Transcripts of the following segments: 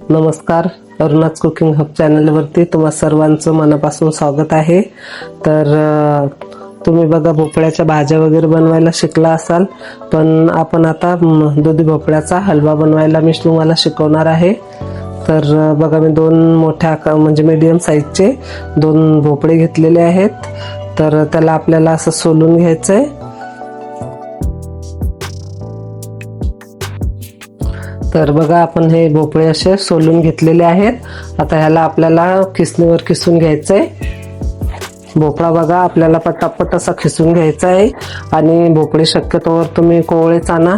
नमस्कार. अरुणाच cooking hub चॅनलवरती तुम्हा सर्वांचं मनापासून स्वागत आहे. तर तुम्ही बघा भोपळ्याच्या भाज्या वगैरे बनवायला शिकला असाल पण आपण आता दुधी भोपळ्याचा हलवा बनवायला मी तुम्हाला शिकवणार आहे. तर बघा मी दोन मोठ्या म्हणजे मीडियम साईजचे दोन भोपळे घेतलेले आहेत. तर त्याला आपल्याला असं सोलून घ्यायचं आहे तर बघा आपण हे भोपळे असे सोलून घेतलेले आहेत. आता ह्याला आपल्याला किसणीवर किसून आहे भोपळा बघा आपल्याला पटापट असा खिसून घ्यायचा आहे आणि भोपळे शक्यतोवर तुम्ही कोवळेच आणा.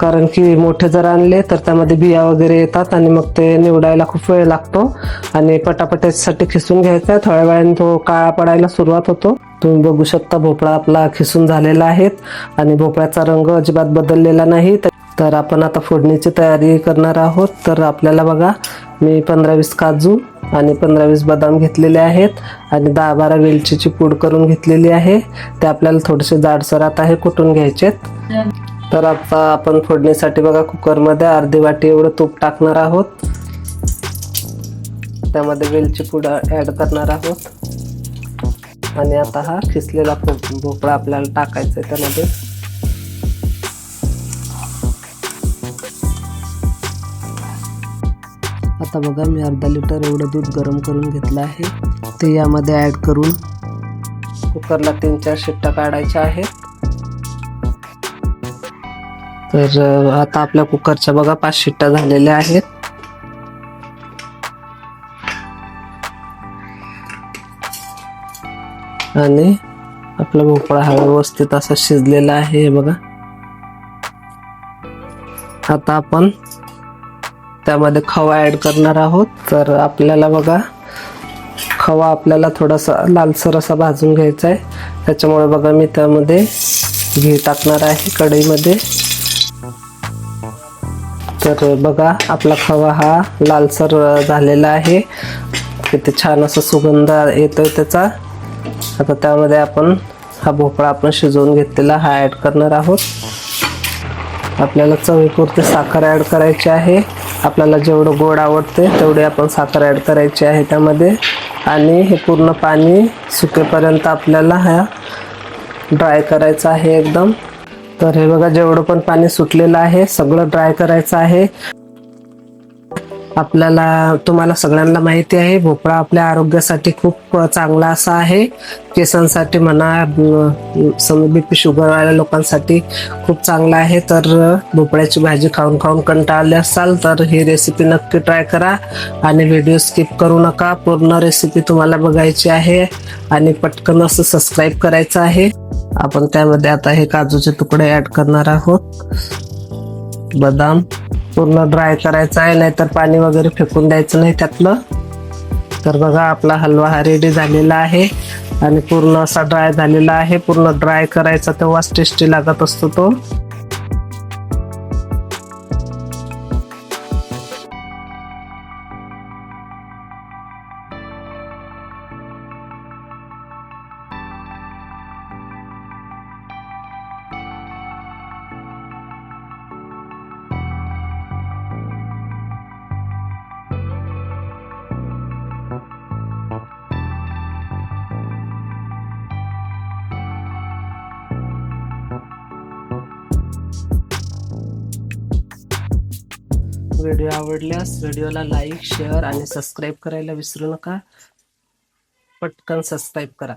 कारण की मोठे जर आणले तर त्यामध्ये बिया वगैरे येतात आणि मग ते निवडायला खूप वेळ लागतो. आणि पटापट्यासाठी खिसून घ्यायचा आहे थोड्या वेळाने तो काळा पडायला सुरुवात होतो. तुम्ही बघू शकता भोपळा आपला खिसून झालेला आहे. आणि भोपळ्याचा रंग अजिबात बदललेला नाही. तर आपण आता फोडणीची तयारी करणार आहोत. तर आपल्याला बघा मी पंधरा वीस काजू आणि पंधरा वीस बदाम घेतलेले आहेत आणि दहा बारा वेलचीची पूड करून घेतलेली आहे. ते आपल्याला थोडेसे जाडसरात आहे कुठून कुटून घ्यायचेत तर आता आपण फोडणीसाठी बघा कुकरमध्ये अर्धी वाटी एवढं तूप टाकणार आहोत. त्यामध्ये वेलची पूड ॲड करणार आहोत. आणि आता हा खिसलेला भोपळा आपल्याला टाकायचा आहे त्यामध्ये. आता बघा मी अर्धा लिटर एवढं दूध गरम करून घेतलं आहे. ते यामध्ये ॲड करून कुकरला तीन चार शिट्ट्या काढायच्या आहेत. तर आता आपल्या कुकरच्या बघा पाच शिट्ट्या झालेल्या आहेत. आणि आपला भोपळा हा व्यवस्थित असा शिजलेला आहे हे बघा. आता आपण त्यामध्ये खवा ॲड करणार आहोत. तर आपल्याला बघा खवा आपल्याला थोडासा लालसर असा भाजून घ्यायचा आहे त्याच्यामुळे बघा मी त्यामध्ये घी टाकणार आहे कढईमध्ये. तर बघा आपला खवा हा लालसर झालेला आहे. किती छान असा सुगंध येतोय त्याचा. आता त्यामध्ये आपण हा भोपळा आपण शिजवून घेतलेला हा ॲड करणार आहोत. आपल्याला चवीपुरती साखर ॲड करायची आहे. आपल्याला जेवढं गोड आवडते तेवढे आपण साखर ॲड करायची आहे त्यामध्ये. आणि हे पूर्ण पाणी सुकेपर्यंत आपल्याला ह्या ड्राय करायचं आहे एकदम. तर हे बघा जेवढं पण पाणी सुटलेलं आहे सगळं ड्राय करायचं आहे. आपल्याला तुम्हाला सगळ्यांना माहिती आहे भोपळा आपल्या आरोग्यासाठी खूप चांगला असा आहे. केसांसाठी म्हणा बी पी शुगरवाल्या लोकांसाठी खूप चांगला आहे. तर भोपळ्याची भाजी खाऊन खाऊन कंटाळले असाल तर ही रेसिपी नक्की ट्राय करा आणि व्हिडिओ स्किप करू नका. पूर्ण रेसिपी तुम्हाला बघायची आहे आणि पटकन असं सबस्क्राईब करायचं आहे. आपण त्यामध्ये आता हे काजूचे तुकडे ॲड करणार आहोत. बदाम. पूर्ण ड्राय करायचं आहे नाहीतर पाणी वगैरे फेकून द्यायचं नाही त्यातलं. तर बघा आपला हलवा हा रेडी झालेला आहे आणि पूर्ण असा ड्राय झालेला आहे. पूर्ण ड्राय करायचा तेव्हाच टेस्टी लागत असतो तो. व्हिडिओ आवडल्यास व्हिडिओला लाईक शेअर आणि सबस्क्राईब करायला विसरू नका. पटकन सबस्क्राईब करा.